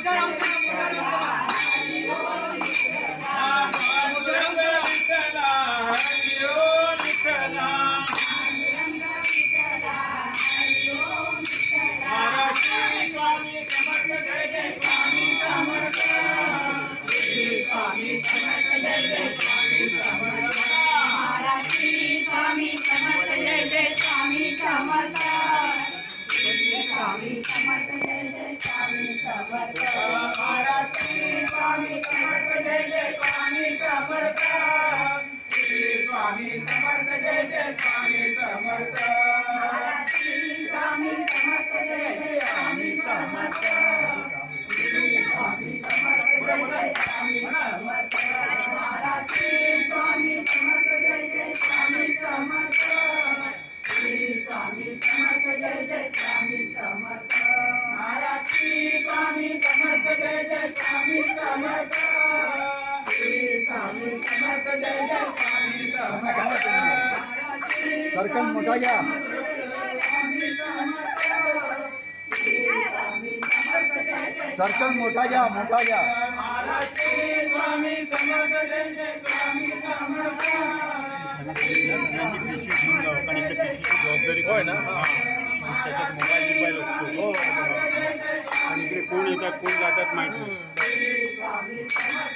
Então, सरकन मोटा गया सर्कल मोटा गया मोटा गया जबाबदारी होय ना त्याच्यात मोबाईल असतो इकडे कोण येतात कोण जातात माहिती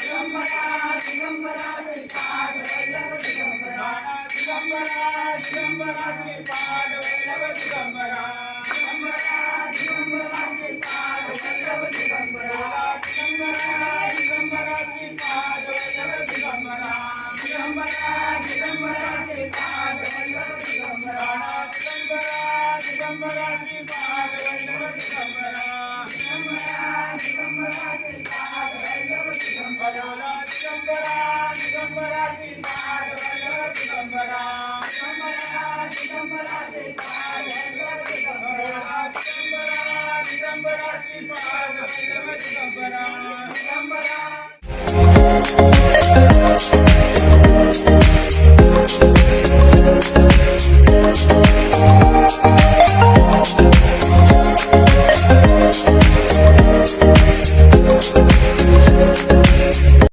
சிதம்பரா சிதம்பரா